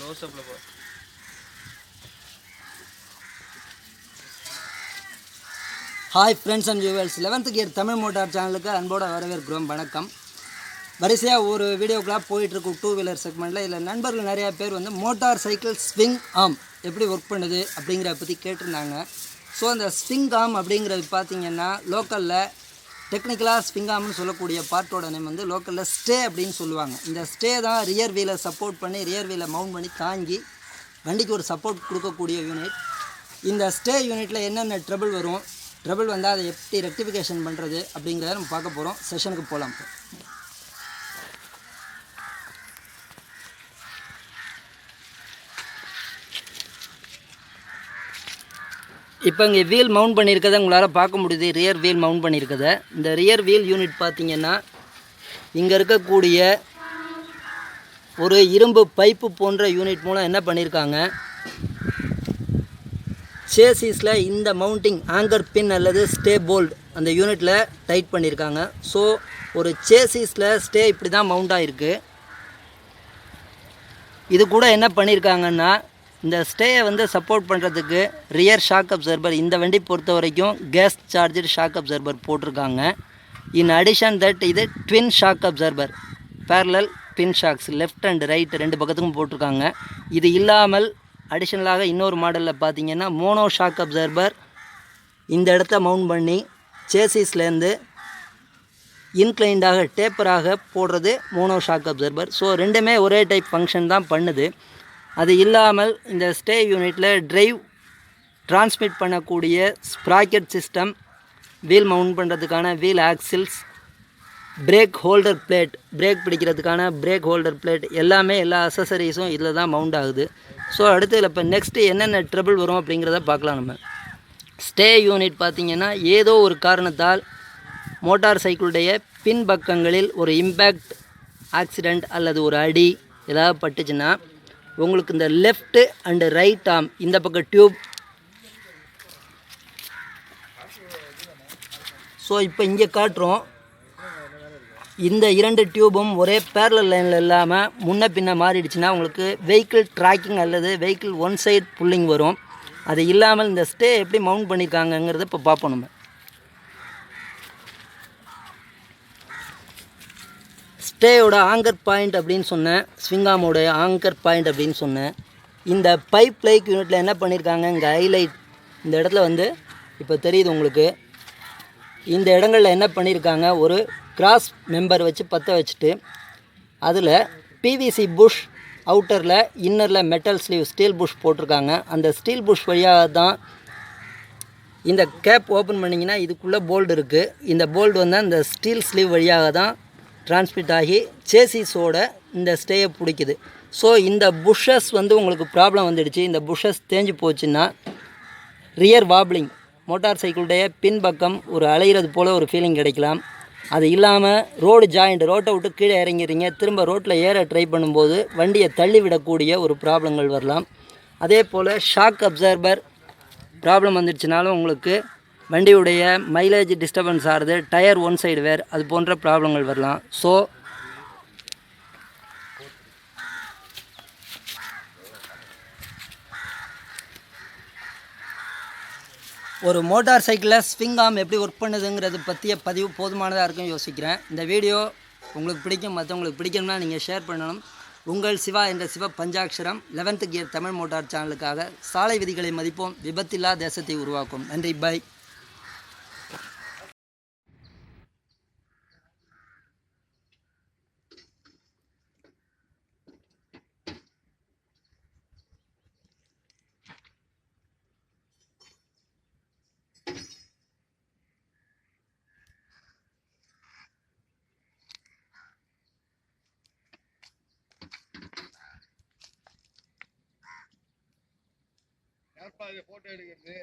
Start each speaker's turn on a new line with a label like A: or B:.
A: Close அப்பில் போ.
B: Hi friends and viewers eleventh gear Tamil motor சேனலுக்கு அன்போடு வரவேற்கிறோம். வணக்கம். வரிசையாக ஒரு வீடியோக்கெலாம் போயிட்டுருக்கு டூ வீலர் செக்மெண்ட்டில் இதில் நண்பர்கள் நிறையா பேர் வந்து மோட்டார் சைக்கிள் ஸ்விங் ஆம் எப்படி ஒர்க் பண்ணுது அப்படிங்கிறத பற்றி கேட்டிருந்தாங்க. ஸோ அந்த ஸ்விங் ஆம் அப்படிங்கிறது பார்த்திங்கன்னா லோக்கலில் டெக்னிக்கலாக ஸ்பிங்காம்னு சொல்லக்கூடிய பார்ட்டோட நேம் வந்து லோக்கலில் ஸ்டே அப்படின்னு சொல்லுவாங்க. இந்த ஸ்டே தான் ரியர் வீலை சப்போர்ட் பண்ணி ரியர் வீலை மவுண்ட் பண்ணி தாங்கி வண்டிக்கு ஒரு சப்போர்ட் கொடுக்கக்கூடிய யூனிட் இந்த ஸ்டே யூனிட்டில் என்னென்ன ட்ரபிள் வரும்? ட்ரபிள் வந்தால் அதை எப்படி ரெக்டிஃபிகேஷன் பண்ணுறது அப்படிங்கிறத நம்ம பார்க்க போகிறோம் செஷனுக்கு போகலாம் இப்போ இங்கே வீல் மவுண்ட் பண்ணியிருக்கதை உங்களால் பார்க்க முடியுது. ரியர் வீல் மவுண்ட் பண்ணியிருக்கத இந்த ரியர் வீல் யூனிட் பார்த்தீங்கன்னா இங்கே இருக்கக்கூடிய ஒரு இரும்பு பைப்பு போன்ற யூனிட் மூலம் என்ன பண்ணியிருக்காங்க? சேசிஸில் இந்த மவுண்டிங் ஆங்கர் பின் அல்லது ஸ்டே போல்ட் அந்த யூனிட்டில் டைட் பண்ணியிருக்காங்க. ஸோ ஒரு சேசிஸில் ஸ்டே இப்படி தான் மவுண்ட் ஆகிருக்கு இது கூட என்ன பண்ணியிருக்காங்கன்னா இந்த ஸ்டேயை வந்து சப்போர்ட் பண்ணுறதுக்கு ரியர் ஷாக் அப்சர்பர் இந்த வண்டி பொறுத்த வரைக்கும் கேஸ் சார்ஜர் ஷாக் அப்சர்பர் போட்டிருக்காங்க. இன் அடிஷன் தட் இது ட்வின் ஷாக் அப்சர்பர் பேரலல் பின் ஷாக்ஸ் லெஃப்ட் அண்ட் ரைட் ரெண்டு பக்கத்துக்கும் போட்டிருக்காங்க. இது இல்லாமல் அடிஷ்னலாக இன்னொரு மாடலில் பார்த்தீங்கன்னா மோனோ ஷாக் அப்சர்பர் இந்த இடத்த மவுண்ட் பண்ணி சேசிஸ்லேருந்து இன்க்ளைண்டாக டேப்பராக போடுறது மோனோ ஷாக் அப்சர்பர் ஸோ ரெண்டுமே ஒரே டைப் ஃபங்க்ஷன் தான் பண்ணுது. அது இல்லாமல் இந்த ஸ்டே யூனிட்டில் ட்ரைவ் டிரான்ஸ்மிட் பண்ணக்கூடிய ஸ்ப்ராக்கெட் சிஸ்டம் வீல் மவுண்ட் பண்ணுறதுக்கான wheel axles brake holder plate brake பிடிக்கிறதுக்கான brake holder plate எல்லாமே எல்லா அசசரிஸும் இதில் தான் மவுண்ட் ஆகுது. ஸோ அடுத்து இதில் இப்போ நெக்ஸ்ட்டு என்னென்ன ட்ரபிள் வரும் அப்படிங்கிறத பார்க்கலாம் நம்ம. ஸ்டே யூனிட் பார்த்திங்கன்னா ஏதோ ஒரு காரணத்தால் மோட்டார் சைக்கிளுடைய பின்பக்கங்களில் ஒரு இம்பேக்ட் ஆக்சிடெண்ட் அல்லது ஒரு அடி ஏதாவது பட்டுச்சுன்னா உங்களுக்கு இந்த லெஃப்ட்டு அண்டு ரைட் ஆம் இந்த பக்கம் டியூப் ஸோ இப்போ இங்கே காட்டுறோம். இந்த இரண்டு டியூபும் ஒரே பேரலல் லைனில் இல்லாமல் முன்ன பின்ன மாறிடுச்சுன்னா உங்களுக்கு வெஹிக்கிள் ட்ராக்கிங் அல்லது வெஹிக்கிள் ஒன் சைட் புல்லிங் வரும். அது இல்லாமல் இந்த ஸ்டே எப்படி மவுண்ட் பண்ணியிருக்காங்கங்கிறத இப்போ பார்ப்போம் நம்ம. ஸ்டேயோட ஆங்கர் பாயிண்ட் அப்படின்னு சொன்னேன். ஸ்விங்காமோடைய ஆங்கர் பாயிண்ட் அப்படின்னு சொன்னேன். இந்த பைப் லைக் யூனிட்டில் என்ன பண்ணியிருக்காங்க இங்கே ஹைலைட் இந்த இடத்துல வந்து இப்போ தெரியுது உங்களுக்கு. இந்த இடங்களில் என்ன பண்ணியிருக்காங்க ஒரு கிராஸ் மெம்பர் வச்சு பற்ற வச்சுட்டு அதில் பிவிசி புஷ் அவுட்டரில் இன்னரில் மெட்டல் ஸ்லீவ் ஸ்டீல் புஷ் போட்டிருக்காங்க. அந்த ஸ்டீல் புஷ் வழியாக தான் இந்த கேப் ஓப்பன் பண்ணிங்கன்னா இதுக்குள்ளே போல்டு இருக்குது இந்த போல்டு வந்து அந்த ஸ்டீல் ஸ்லீவ் வழியாக தான் டிரான்ஸ்மிட் ஆகி சேசிஸோட இந்த ஸ்டேயை பிடிக்குது. ஸோ இந்த புஷ்ஷஸ் வந்து உங்களுக்கு ப்ராப்ளம் வந்துடுச்சு. இந்த புஷ்ஷஸ் தேஞ்சு போச்சுன்னா ரியர் வாப்ளிங் மோட்டார் சைக்கிளுடைய பின்பக்கம் ஒரு அலைகிறது போல் ஒரு ஃபீலிங் கிடைக்கலாம். அது இல்லாமல் ரோடு ஜாயிண்ட் ரோட்டை விட்டு கீழே இறங்கிறீங்க திரும்ப ரோட்டில் ஏற ட்ரை பண்ணும்போது வண்டியை தள்ளி விடக்கூடிய ஒரு ப்ராப்ளங்கள் வரலாம். அதே போல் ஷாக் அப்சர்பர் ப்ராப்ளம் வந்துடுச்சுனாலும் உங்களுக்கு வண்டியுடைய மைலேஜ் டிஸ்டர்பன்ஸ் ஆகுது டயர் ஒன் சைடு வேர் அது போன்ற ப்ராப்ளங்கள் வரலாம். ஸோ ஒரு மோட்டார் சைக்கிளில் ஸ்விங் ஆம் எப்படி ஒர்க் பண்ணுதுங்கிறது பற்றிய பதிவு போதுமானதாக இருக்குன்னு யோசிக்கிறேன். இந்த வீடியோ உங்களுக்கு பிடிக்கும் மற்றவங்களுக்கு பிடிக்கணும்னா நீங்கள் ஷேர் பண்ணணும். உங்கள் சிவா என்ற Siva Panchatcharam eleventh gear Tamil motor சேனலுக்காக சாலை விதிகளை மதிப்போம் விபத்தில்லா தேசத்தை உருவாக்கும். நன்றி பை
C: போட்டோ எடுக்கிறது.